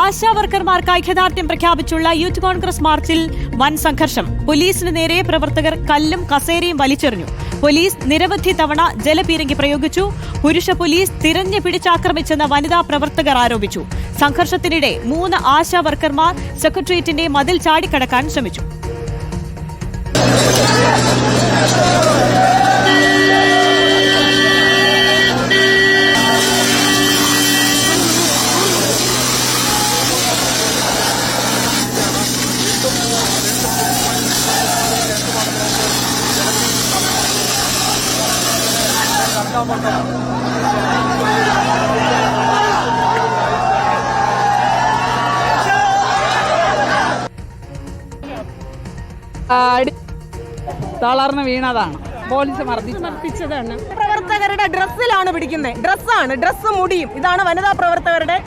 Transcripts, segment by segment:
ആശാ വർക്കർമാർക്ക് ഐക്യദാർഢ്യം പ്രഖ്യാപിച്ചുള്ള യൂത്ത് കോൺഗ്രസ് മാർച്ചിൽ വൻ സംഘർഷം. പോലീസിന് നേരെ പ്രവർത്തകർ കല്ലും കസേരയും വലിച്ചെറിഞ്ഞു. പോലീസ് നിരവധി തവണ ജലപീരങ്കി പ്രയോഗിച്ചു. പുരുഷ പോലീസ് തിരഞ്ഞു പിടിച്ചാക്രമിച്ചെന്ന വനിതാ പ്രവർത്തകർ ആരോപിച്ചു. സംഘർഷത്തിനിടെ മൂന്ന് ആശാ വർക്കർമാർ സെക്രട്ടേറിയറ്റിന്റെ മതിൽ ചാടിക്കടക്കാൻ ശ്രമിച്ചു. തളർന്ന് വീണതാണ്. പോലീസ് മർദ്ദിച്ചു. മർദ്ദിച്ചതാണ്. പ്രവർത്തകരുടെ ഡ്രസ്സിലാണ് പിടിക്കുന്നത് ഡ്രസ്സാണ് ഡ്രസ്സ് മുടിയും. ഇതാണ് വനിതാ പ്രവർത്തകരുടെ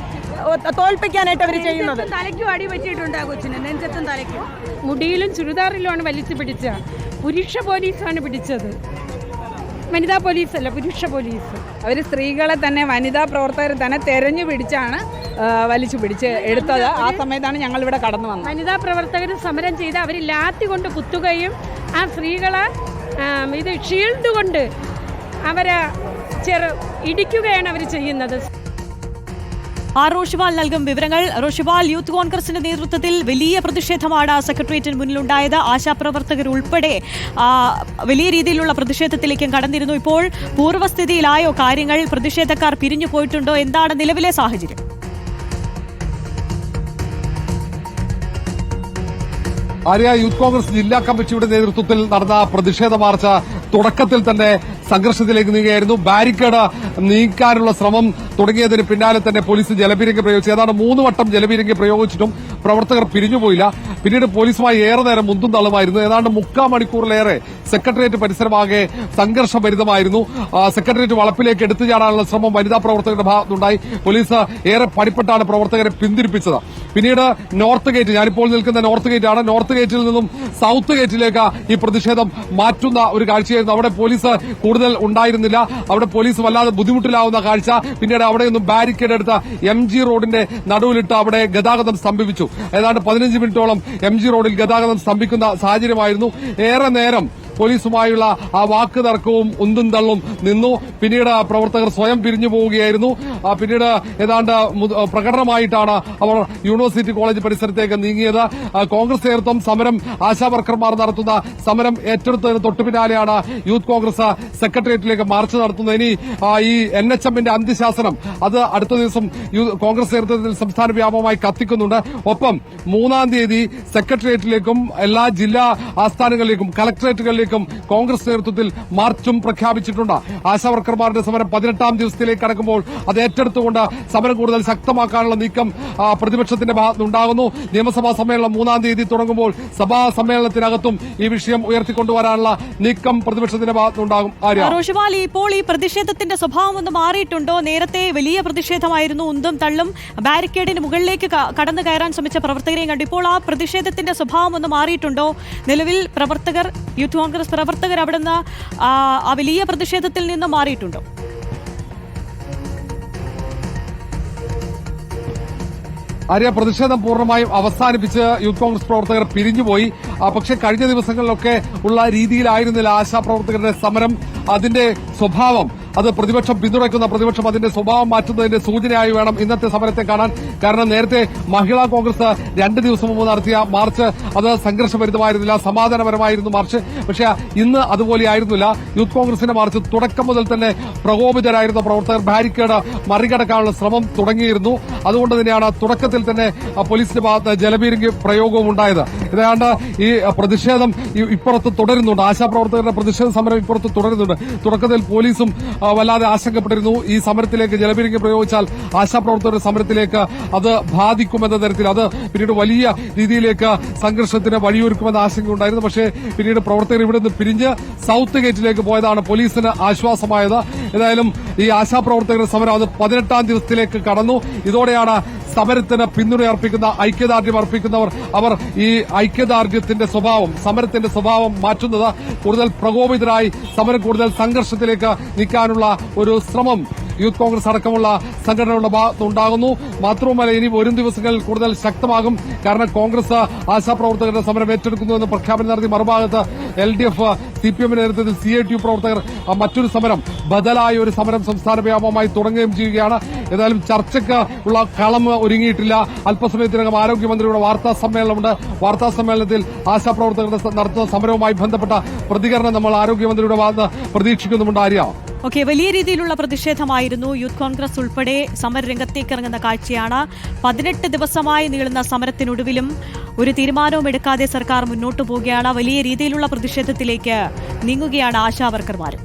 തോൽപ്പിക്കാനായിട്ട് അവർ ചെയ്യുന്നത്. തലയ്ക്കും അടി പറ്റിയിട്ടുണ്ട് ആ കൊച്ചിന്. നെഞ്ചത്തും തലയ്ക്കും. മുടിയിലും ചുരിദാറിലുമാണ് വലിച്ചു പിടിച്ച പുരുഷ പോലീസാണ് പിടിച്ചത്. വനിതാ പോലീസ് അല്ല പുരുഷ പോലീസ്. അവർ സ്ത്രീകളെ തന്നെ വനിതാ പ്രവർത്തകർ തന്നെ തെരഞ്ഞു പിടിച്ചാണ് വലിച്ചു പിടിച്ച് എടുത്തത്. ആ സമയത്താണ് ഞങ്ങൾ ഇവിടെ കടന്നു വന്നത്. വനിതാ പ്രവർത്തകർ സമരം ചെയ്ത് അവർ ലാത്തി കൊണ്ട് കുത്തുകയും ആ സ്ത്രീകളെ ഇത് ഷീൽഡ് കൊണ്ട് അവരെ ചെറു ഇടിക്കുകയാണ് അവർ ചെയ്യുന്നത്. ആർ റോഷിവാൾ നൽകും വിവരങ്ങൾ. റോഷിവാൾ യൂത്ത് കോൺഗ്രസിന്റെ നേതൃത്വത്തിൽ വലിയ പ്രതിഷേധമാണ് സെക്രട്ടേറിയറ്റിന് മുന്നിലുണ്ടായത്. ആശാപ്രവർത്തകർ ഉൾപ്പെടെ വലിയ രീതിയിലുള്ള പ്രതിഷേധത്തിലേക്കും കടന്നിരുന്നു. ഇപ്പോൾ പൂർവസ്ഥിതിയിലായോ കാര്യങ്ങൾ പ്രതിഷേധക്കാർ പിരിഞ്ഞു പോയിട്ടുണ്ടോ? എന്താണ് നിലവിലെ സാഹചര്യം? ആര്യ യൂത്ത് കോൺഗ്രസ് ജില്ലാ കമ്മിറ്റിയുടെ നേതൃത്വത്തിൽ നടന്ന പ്രതിഷേധ മാർച്ച് തുടക്കത്തിൽ തന്നെ സംഘർഷത്തിലേക്ക് നീങ്ങുകയായിരുന്നു. ബാരിക്കേഡ് നീക്കാനുള്ള ശ്രമം തുടങ്ങിയതിന് പിന്നാലെ തന്നെ പോലീസ് ജലപീരങ്കി പ്രയോഗിച്ചു. ഏതാണ്ട് മൂന്ന് വട്ടം ജലപീരങ്കി പ്രയോഗിച്ചിട്ടും പ്രവർത്തകർ പിരിഞ്ഞുപോയില്ല. പിന്നീട് പോലീസുമായി ഏറെ നേരം മുന്തും തള്ളുമായിരുന്നു. ഏതാണ്ട് മുക്കാൽ മണിക്കൂറിലേറെ സെക്രട്ടേറിയറ്റ് പരിസരമാകെ സംഘർഷഭരിതമായിരുന്നു. സെക്രട്ടേറിയറ്റ് വളപ്പിലേക്ക് എടുത്തു ചാടാനുള്ള ശ്രമം വനിതാ പ്രവർത്തകരുടെ ഭാഗത്തുണ്ടായി. പോലീസ് ഏറെ പണിപ്പെട്ടാണ് പ്രവർത്തകരെ പിന്തിരിപ്പിച്ചത്. പിന്നീട് നോർത്ത് ഗേറ്റ് ഞാനിപ്പോൾ നിൽക്കുന്ന നോർത്ത് ഗേറ്റ് ആണ് നോർത്ത് ഗേറ്റിൽ നിന്നും സൗത്ത് ഗേറ്റിലേക്ക് ഈ പ്രതിഷേധം മാറ്റുന്ന ഒരു കാഴ്ചയായിരുന്നു. അവിടെ പോലീസ് കൂടുതൽ ഉണ്ടായിരുന്നില്ല. അവിടെ പോലീസ് വല്ലാതെ ബുദ്ധിമുട്ടിലാവുന്ന കാഴ്ച. പിന്നീട് അവിടെ നിന്നും ബാരിക്കേഡ് എടുത്ത എം ജി റോഡിന്റെ നടുവിലിട്ട് അവിടെ ഗതാഗതം സ്തംഭിപ്പിച്ചു. ഏതാണ്ട് പതിനഞ്ച് മിനിറ്റോളം എം ജി റോഡിൽ ഗതാഗതം സ്തംഭിക്കുന്ന സാഹചര്യമായിരുന്നു. ഏറെ നേരം പോലീസുമായുള്ള ആ വാക്ക് തർക്കവും ഉന്തും തള്ളും നിന്നു. പിന്നീട് പ്രവർത്തകർ സ്വയം പിരിഞ്ഞു പോവുകയായിരുന്നു. പിന്നീട് ഏതാണ്ട് പ്രകടനമായിട്ടാണ് അവർ യൂണിവേഴ്സിറ്റി കോളേജ് പരിസരത്തേക്ക് നീങ്ങിയത്. കോൺഗ്രസ് നേതൃത്വം സമരം ആശാവർക്കർമാർ നടത്തുന്ന സമരം ഏറ്റെടുത്തതിന് തൊട്ടു പിന്നാലെയാണ് യൂത്ത് കോൺഗ്രസ് സെക്രട്ടേറിയറ്റിലേക്ക് മാർച്ച് നടത്തുന്നത്. ഇനി ഈ എൻ എച്ച് എമ്മിന്റെ അന്ത്യശാസനം അത് അടുത്ത ദിവസം കോൺഗ്രസ് നേതൃത്വത്തിൽ സംസ്ഥാന വ്യാപകമായി കത്തിക്കുന്നുണ്ട്. ഒപ്പം മൂന്നാം തീയതി സെക്രട്ടേറിയറ്റിലേക്കും എല്ലാ ജില്ലാ ആസ്ഥാനങ്ങളിലേക്കും കലക്ടറേറ്റുകളിലേക്കും കോൺഗ്രസ് നേതൃത്വത്തിൽ മാർച്ചും പ്രഖ്യാപിച്ചിട്ടുണ്ട്. ആശാവർക്കർമാരുടെ സമരം പതിനെട്ടാം ദിവസത്തിലേക്ക് കടക്കുമ്പോൾ അത് ഏറ്റെടുത്തുകൊണ്ട് സമരം കൂടുതൽ ശക്തമാക്കാനുള്ള നീക്കം പ്രതിപക്ഷത്തിന്റെ ഭാഗത്തുനിന്നുണ്ടാകുന്നു. നിയമസഭാ സമ്മേളനം മൂന്നാം തീയതി തുടങ്ങുമ്പോൾ സഭാ സമ്മേളനത്തിനകത്തും ഈ വിഷയം ഉയർത്തിക്കൊണ്ടുവരാനുള്ള നീക്കം പ്രതിപക്ഷത്തിന്റെ ഭാഗത്തുനിന്നുണ്ടാകും. ആര്യ? റോഷിവാൽ ഇപ്പോൾ ഈ പ്രതിഷേധത്തിന്റെ സ്വഭാവം ഒന്ന് മാറിയിട്ടുണ്ടോ? നേരത്തെ വലിയ പ്രതിഷേധമായിരുന്നു ഉന്തും തള്ളും ബാരിക്കേഡിന് മുകളിലേക്ക് കടന്നു കയറാൻ ശ്രമിച്ച പ്രവർത്തകരെയും കണ്ടു. ഇപ്പോൾ ആ പ്രതിഷേധത്തിന്റെ സ്വഭാവം ഒന്ന് മാറിയിട്ടുണ്ടോ? നിലവിൽ പ്രവർത്തകർ യൂത്ത് കോൺഗ്രസ് പ്രവർത്തകർ അവിടുന്ന് ആ ആ വലിയ പ്രതിഷേധത്തിൽ നിന്ന് മാറിയിട്ടുണ്ടോ. ആര്യ പ്രതിഷേധം പൂർണമായും അവസാനിപ്പിച്ച് യൂത്ത് കോൺഗ്രസ് പ്രവർത്തകർ പിരിഞ്ഞുപോയി. പക്ഷേ കഴിഞ്ഞ ദിവസങ്ങളിലൊക്കെ ഉള്ള രീതിയിലായിരുന്നില്ല ആശാപ്രവർത്തകരുടെ സമരം. അതിന്റെ സ്വഭാവം അത് പ്രതിപക്ഷം പിന്തുണയ്ക്കുന്ന പ്രതിപക്ഷം അതിന്റെ സ്വഭാവം മാറ്റുന്നതിന്റെ സൂചനയായി വേണം ഇന്നത്തെ സമരത്തെ കാണാൻ. കാരണം നേരത്തെ മഹിളാ കോൺഗ്രസ് രണ്ട് ദിവസം മുമ്പ് നടത്തിയ മാർച്ച് അത് സംഘർഷഭരിതമായിരുന്നില്ല സമാധാനപരമായിരുന്നു മാർച്ച്. പക്ഷേ ഇന്ന് അതുപോലെയായിരുന്നില്ല യൂത്ത് കോൺഗ്രസിന്റെ മാർച്ച് തുടക്കം മുതൽ തന്നെ പ്രകോപിതരായിരുന്ന പ്രവർത്തകർ ബാരിക്കേഡ് മറികടക്കാനുള്ള ശ്രമം തുടങ്ങിയിരുന്നു. അതുകൊണ്ട് തന്നെയാണ് തുടക്കത്തിൽ തന്നെ പോലീസിന്റെ ഭാഗത്ത് ജലപീരങ്കി പ്രയോഗവും ഉണ്ടായത്. ഏതാണ്ട് ഈ പ്രതിഷേധം ഇപ്പുറത്ത് തുടരുന്നുണ്ട്. ആശാപ്രവർത്തകരുടെ പ്രതിഷേധ സമരം ഇപ്പുറത്ത് തുടരുന്നുണ്ട്. തുടക്കത്തിൽ പോലീസും വല്ലാതെ ആശങ്കപ്പെട്ടിരുന്നു. ഈ സമരത്തിലേക്ക് ജലപീരങ്കി പ്രയോഗിച്ചാൽ ആശാപ്രവർത്തകരുടെ സമരത്തിലേക്ക് അത് ബാധിക്കുമെന്ന തരത്തിൽ അത് പിന്നീട് വലിയ രീതിയിലേക്ക് സംഘർഷത്തിന് വഴിയൊരുക്കുമെന്ന ആശങ്കയുണ്ടായിരുന്നു. പക്ഷേ പിന്നീട് പ്രവർത്തകർ ഇവിടെ നിന്ന് പിരിഞ്ഞ് സൌത്ത് ഗേറ്റിലേക്ക് പോയതാണ് പോലീസിന് ആശ്വാസമായത്. ഏതായാലും ഈ ആശാപ്രവർത്തകരുടെ സമരം അത് പതിനെട്ടാം ദിവസത്തിലേക്ക് കടന്നു. ഇതോടെയാണ് സമരത്തിന് പിന്തുണ അർപ്പിക്കുന്ന ഐക്യദാർഢ്യം അർപ്പിക്കുന്നവർ അവർ ഈ ഐക്യദാർഢ്യത്തിന്റെ സ്വഭാവം സമരത്തിന്റെ സ്വഭാവം മാറ്റുന്നത് കൂടുതൽ പ്രകോപിതരായി സമരം കൂടുതൽ സംഘർഷത്തിലേക്ക് നീക്കാനുള്ള ഒരു ശ്രമം യൂത്ത് കോൺഗ്രസ് അടക്കമുള്ള സംഘടനകളുടെ ഭാഗത്തുണ്ടാകുന്നു. മാത്രവുമല്ല ഇനി വരും ദിവസങ്ങളിൽ കൂടുതൽ ശക്തമാകും. കാരണം കോൺഗ്രസ് ആശാപ്രവർത്തകരുടെ സമരം ഏറ്റെടുക്കുന്നുവെന്ന് പ്രഖ്യാപനം നടത്തി മറുഭാഗത്ത് L D F C P എമ്മിന്റെ നേതൃത്വത്തിൽ സി ഐ ടി യു പ്രവർത്തകർ മറ്റൊരു സമരം ബദലായ ഒരു സമരം സംസ്ഥാന വ്യാപകമായി തുടങ്ങുകയും ചെയ്യുകയാണ്. ഏതായാലും ചർച്ചയ്ക്ക് ഉള്ള കളം ഒരുങ്ങിയിട്ടില്ല. അല്പസമയത്തിനകം ആരോഗ്യമന്ത്രിയുടെ വാർത്താ സമ്മേളനമുണ്ട്. വാർത്താ സമ്മേളനത്തിൽ ആശാപ്രവർത്തകരുടെ നടത്തുന്ന സമരവുമായി ബന്ധപ്പെട്ട പ്രതികരണം നമ്മൾ ആരോഗ്യമന്ത്രിയുടെ ഭാഗത്ത് പ്രതീക്ഷിക്കുന്നുമുണ്ട്. ആര്യ? ഓക്കെ വലിയ രീതിയിലുള്ള പ്രതിഷേധമായിരുന്നു. യൂത്ത് കോൺഗ്രസ് ഉൾപ്പെടെ സമരരംഗത്തേക്ക് ഇറങ്ങുന്ന കാഴ്ചയാണ്. പതിനെട്ട് ദിവസമായി നീളുന്ന സമരത്തിനൊടുവിലും ഒരു തീരുമാനവും എടുക്കാതെ സർക്കാർ മുന്നോട്ടു പോവുകയാണ്. വലിയ രീതിയിലുള്ള പ്രതിഷേധത്തിലേക്ക് നീങ്ങുകയാണ് ആശാവർക്കർമാരും